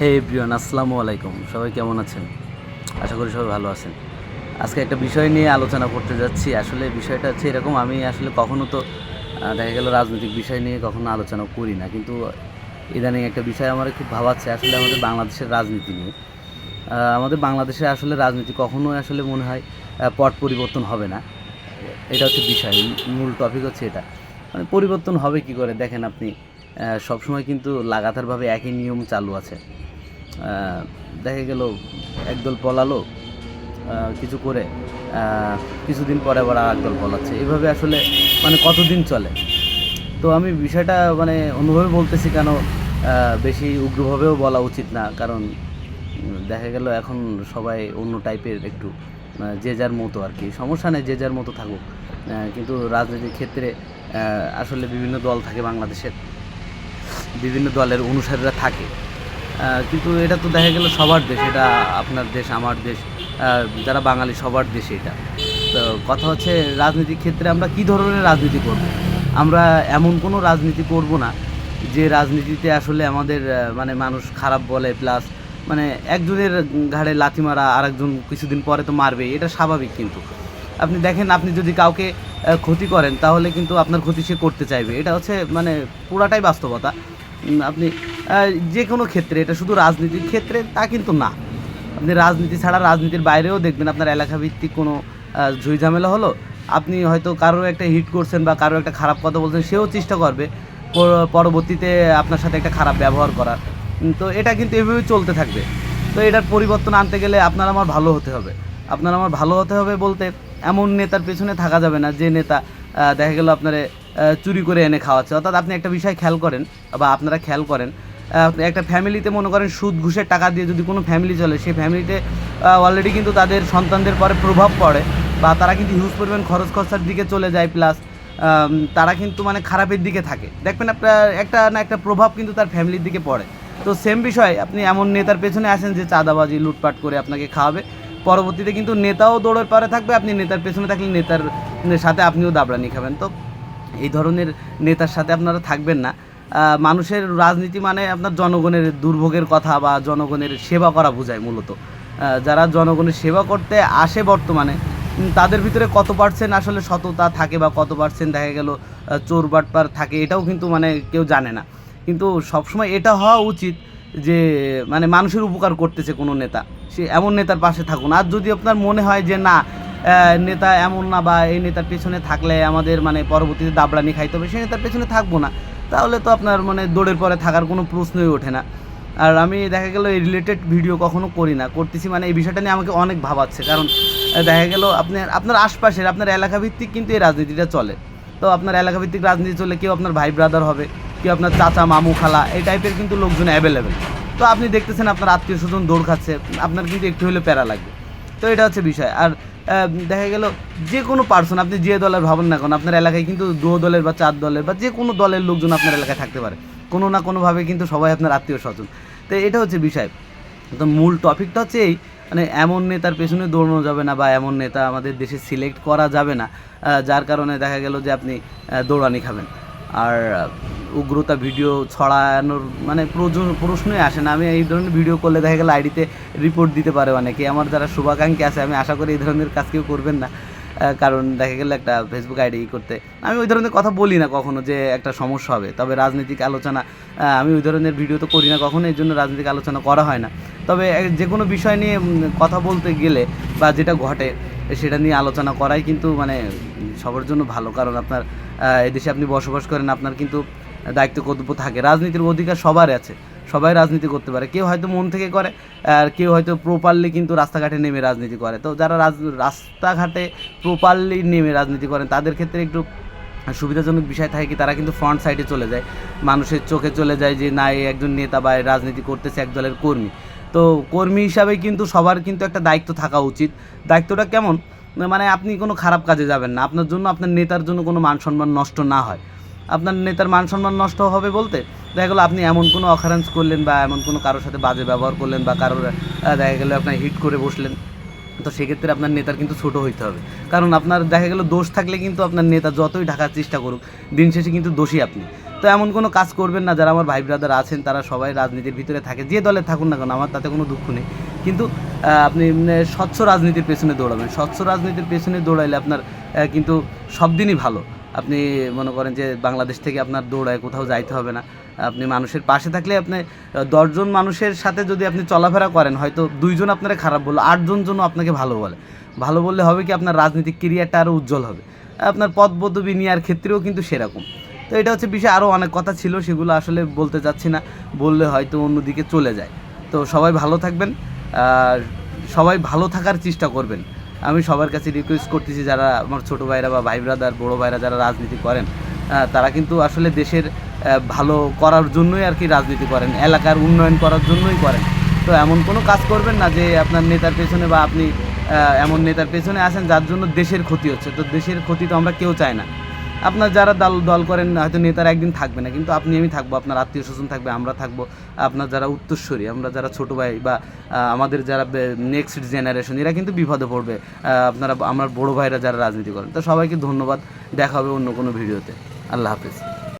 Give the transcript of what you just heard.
হে প্রিয়ন আসসালামু আলাইকুম। সবাই কেমন আছেন? আশা করি সবাই ভালো আছেন। আজকে একটা বিষয় নিয়ে আলোচনা করতে যাচ্ছি। আসলে বিষয়টা হচ্ছে এরকম, আমি আসলে কখনো তো দেখা গেল রাজনৈতিক বিষয় নিয়ে কখনো আলোচনা করি না। কিন্তু ইদানিং একটা বিষয় আমার খুব ভাবাচ্ছে, আসলে আমাদের বাংলাদেশের রাজনীতি নিয়ে। আমাদের বাংলাদেশে আসলে রাজনীতি কখনোই আসলে মনে হয় পট পরিবর্তন হবে না। এটা হচ্ছে বিষয়, মূল টপিক হচ্ছে এটা। মানে পরিবর্তন হবে কি করে? দেখেন আপনি সবসময় কিন্তু লাগাতারভাবে একই নিয়ম চালু আছে। দেখা গেল একদল পলালো কিছু করে কিছুদিন পরে আবার একদল পলাচ্ছে। এভাবে আসলে মানে কতদিন চলে? তো আমি বিষয়টা মানে অন্যভাবে বলতেছি কেন বেশি উগ্রভাবেও বলা উচিত না। কারণ দেখা গেল এখন সবাই অন্য টাইপের একটু যে যার মতো আর কি। সমস্যা নেই যে যার মতো থাকুক। কিন্তু রাজনীতির ক্ষেত্রে আসলে বিভিন্ন দল থাকে বাংলাদেশের। বিভিন্ন দলের অনুসারীরা থাকে। কিন্তু এটা তো দেখা গেল সবার দেশ, এটা আপনার দেশ, আমার দেশ যারা বাঙালি সবার দেশ এটা। তো কথা হচ্ছে রাজনীতির ক্ষেত্রে আমরা কি ধরনের রাজনীতি করব? আমরা এমন কোনো রাজনীতি করব না, যে রাজনীতিতে আসলে আমাদের মানে মানুষ খারাপ বলে প্লাস মানে একজনের ঘাড়ে লাথি মারা আরেকজন কিছুদিন পরে তো মারবে এটা স্বাভাবিক কিন্তু। আপনি দেখেন, আপনি যদি কাউকে ক্ষতি করেন, তাহলে কিন্তু আপনার ক্ষতি সে করতে চাইবে। এটা হচ্ছে মানে পুরাটাই বাস্তবতা। আপনি যে কোনো ক্ষেত্রে, এটা শুধু রাজনীতির ক্ষেত্রে, তা কিন্তু না। আপনি রাজনীতি ছাড়া রাজনীতির বাইরেও দেখবেন আপনার এলাকাভিত্তিক কোনো ঝুই ঝামেলা হলো। আপনি হয়তো কারোর একটা হিট করছেন বা কারোর একটা খারাপ কথা বলছেন, সেও চেষ্টা করবে পরবর্তীতে আপনার সাথে একটা খারাপ ব্যবহার করার। তো এটা কিন্তু এভাবেই চলতে থাকবে। তো এটার পরিবর্তন আনতে গেলে আপনার আমার ভালো হতে হবে। আপনার আমার ভালো হতে হবে বলতে এমন নেতার পেছনে থাকা যাবে না, যে নেতা দেখা গেল আপনারে চুরি করে এনে খাওয়াচ্ছে। অর্থাৎ আপনি একটা বিষয় খেয়াল করেন, বা আপনারা খেয়াল করেন একটা ফ্যামিলিতে মনে করেন সুদ, ঘুষের টাকা দিয়ে যদি কোনো ফ্যামিলি চলে, সেই ফ্যামিলিতে অলরেডি কিন্তু তাদের সন্তানদের পরে প্রভাব পড়ে, বা তারা কিন্তু হিউজ পরিমাণ খরচ খরচার দিকে চলে যায় প্লাস তারা কিন্তু মানে খারাপের দিকে থাকে। দেখবেন আপনার একটা না একটা প্রভাব কিন্তু তার ফ্যামিলির দিকে পড়ে। তো সেম বিষয়, আপনি এমন নেতার পেছনে আসেন যে চাঁদাবাজি, লুটপাট করে আপনাকে খাওয়াবে। পরবর্তীতে কিন্তু নেতাও দৌড়ের পারে থাকবে, আপনি নেতার পেছনে থাকলে নেতার সাথে আপনিও দাবড়ানি খাবেন। তো এই ধরনের নেতার সাথে আপনারা থাকবেন না। মানুষের রাজনীতি মানে আপনার জনগণের দুর্ভোগের কথা বা জনগণের সেবা করা বোঝায় মূলত। যারা জনগণের সেবা করতে আসে বর্তমানে তাদের ভিতরে কত পার্সেন্ট আসলে সততা থাকে বা কত পার্সেন্ট দেখা গেল চোর বাটপার থাকে এটাও কিন্তু মানে কেউ জানে না। কিন্তু সবসময় এটা হওয়া উচিত যে মানে মানুষের উপকার করতেছে কোনো নেতা। সে এমন নেতার পাশে থাকুন। আর যদি আপনার মনে হয় যে না নেতা এমন না বা এই নেতার পেছনে থাকলে আমাদের মানে পরবর্তীতে দাবড়ানি খাইতে হবে, সেই নেতার পেছনে থাকব না। তাহলে তো আপনার মানে দৌড়ের পরে থাকার কোনো প্রশ্নই ওঠে না। আর আমি দেখা গেল এই রিলেটেড ভিডিও কখনো করি না। করতেছি মানে এই বিষয়টা নিয়ে আমাকে অনেক ভাবাচ্ছে। কারণ দেখা গেল আপনার আপনার আশপাশের, আপনার এলাকা ভিত্তিক কিন্তু এই রাজনীতিটা চলে। তো আপনার এলাকা ভিত্তিক রাজনীতি চলে কেউ আপনার ভাই ব্রাদার হবে, কেউ আপনার চাচা, মামু, খালা, এই টাইপের কিন্তু লোকজন অ্যাভেলেবেল তো আপনি দেখতেছেন আপনার আত্মীয় স্বজন দৌড় খাচ্ছে, আপনার কিন্তু একটু হলে প্যারা লাগবে। তো এটা হচ্ছে বিষয়। আর দেখা গেল যে কোনো পার্সন আপনি যে দলের ভাবেন না কেন, আপনার এলাকায় কিন্তু দু দলের বা চার দলের বা যে কোনো দলের লোকজন আপনার এলাকায় থাকতে পারে। কোনো না কোনোভাবে কিন্তু সবাই আপনার আত্মীয় স্বজন। তো এটা হচ্ছে বিষয়। তো মূল টপিকটা হচ্ছে এই মানে এমন নেতার পেছনে দৌড়ানো যাবে না বা এমন নেতা আমাদের দেশে সিলেক্ট করা যাবে না যার কারণে দেখা গেল যে আপনি দৌড়ানি খাবেন। আর উগ্রতা ভিডিও ছড়ানোর মানে প্রশ্নই আসে না। আমি এই ধরনের ভিডিও করলে দেখা গেল আইডিতে রিপোর্ট দিতে পারে অনেকে। আমার যারা শুভাকাঙ্ক্ষী আছে, আমি আশা করি এই ধরনের কাজ কেউ করবেন না। কারণ দেখা গেল একটা ফেসবুক আইডি করতে। আমি ওই ধরনের কথা বলি না কখনো যে একটা সমস্যা হবে। তবে রাজনৈতিক আলোচনা আমি ওই ধরনের ভিডিও তো করি না কখনো, এই জন্য রাজনৈতিক আলোচনা করা হয় না। তবে যে কোনো বিষয় নিয়ে কথা বলতে গেলে বা যেটা ঘটে সেটা নিয়ে আলোচনা করাই কিন্তু মানে সবার জন্য ভালো। কারণ আপনার এদেশে আপনি বসবাস করেন, আপনার কিন্তু দায়িত্ব কর্তব্য থাকে। রাজনীতির অধিকার সবার আছে। সবাই রাজনীতি করতে পারে। কেউ হয়তো মন থেকে করে, আর কেউ হয়তো প্রপারলি কিন্তু রাস্তাঘাটে নেমে রাজনীতি করে। তো যারা রাস্তাঘাটে প্রপারলি নেমে রাজনীতি করেন, তাদের ক্ষেত্রে একটু সুবিধাজনক বিষয় থাকে কি, তারা কিন্তু ফ্রন্ট সাইডে চলে যায়। মানুষের চোখে চলে যায় যে, না একজন নেতা বা রাজনীতি করতেছে এক দলের কর্মী। তো কর্মী হিসাবে কিন্তু সবার কিন্তু একটা দায়িত্ব থাকা উচিত। দায়িত্বটা কেমন? মানে আপনি কোনো খারাপ কাজে যাবেন না। আপনার জন্য, আপনার নেতার জন্য কোনো মান সম্মান নষ্ট না হয়। আপনার নেতার মান সম্মান নষ্ট হবে বলতে দেখা গেলো আপনি এমন কোনো অকারেন্স করলেন বা এমন কোনো কারোর সাথে বাজে ব্যবহার করলেন বা কারোর দেখা গেলো আপনার হিট করে বসলেন। তো সেক্ষেত্রে আপনার নেতার কিন্তু ছোট হইতে হবে। কারণ আপনার দেখা গেল দোষ থাকলে কিন্তু আপনার নেতা যতই ঢাকার চেষ্টা করুক, দিন শেষে কিন্তু দোষী আপনি। তো এমন কোনো কাজ করবেন না, যারা আমার ভাই ব্রাদার আছেন, তারা সবাই রাজনীতির ভিতরে থাকে, যে দলে থাকুন না কেন, আমার তাতে কোনো দুঃখ নেই। কিন্তু আপনি স্বচ্ছ রাজনীতির পেছনে দৌড়াবেন। স্বচ্ছ রাজনীতির পেছনে দৌড়াইলে আপনার কিন্তু সব দিনই ভালো। আপনি মনে করেন যে বাংলাদেশ থেকে আপনার দৌড়ায় কোথাও যাইতে হবে না। আপনি মানুষের পাশে থাকলে আপনি দশজন মানুষের সাথে যদি আপনি চলাফেরা করেন, হয়তো দুইজন আপনারা খারাপ বলল, আটজন জন্য আপনাকে ভালো বলে। ভালো বললে হবে কি আপনার রাজনৈতিক কেরিয়ারটা আরও উজ্জ্বল হবে। আপনার পদ পদবি নেওয়ার ক্ষেত্রেও কিন্তু সেরকম। তো এটা হচ্ছে বিষয় আরও অনেক কথা ছিল, সেগুলো আসলে বলতে চাচ্ছি না। বললে হয়তো অন্যদিকে চলে যায়। তো সবাই ভালো থাকবেন, আর সবাই ভালো থাকার চেষ্টা করবেন। আমি সবার কাছে রিকোয়েস্ট করতেছি, যারা আমার ছোটো ভাইরা বা ভাই ব্রাদার বড়ো ভাইরা যারা রাজনীতি করেন তারা কিন্তু আসলে দেশের ভালো করার জন্যই আর কি রাজনীতি করেন, এলাকার উন্নয়ন করার জন্যই করেন। তো এমন কোনো কাজ করবেন না যে আপনার নেতার পেছনে বা আপনি এমন নেতার পেছনে আসেন যার জন্য দেশের ক্ষতি হচ্ছে। তো দেশের ক্ষতি তো আমরা কেউ চাই না। আপনার যারা দল দল করেন, হয়তো নেতারা একদিন থাকবে না, কিন্তু আপনি, আমি থাকব, আপনার আত্মীয় স্বজন থাকবে, আমরা থাকব। আপনার যারা উত্তরস্বরী আমরা যারা ছোটো ভাই বা আমাদের যারা নেক্সট জেনারেশন এরা কিন্তু বিপদে পড়বে। আপনারা, আমার বড় ভাইরা যারা রাজনীতি করেন, তো সবাইকে ধন্যবাদ। দেখা হবে অন্য কোনো ভিডিওতে। আল্লাহ হাফিজ।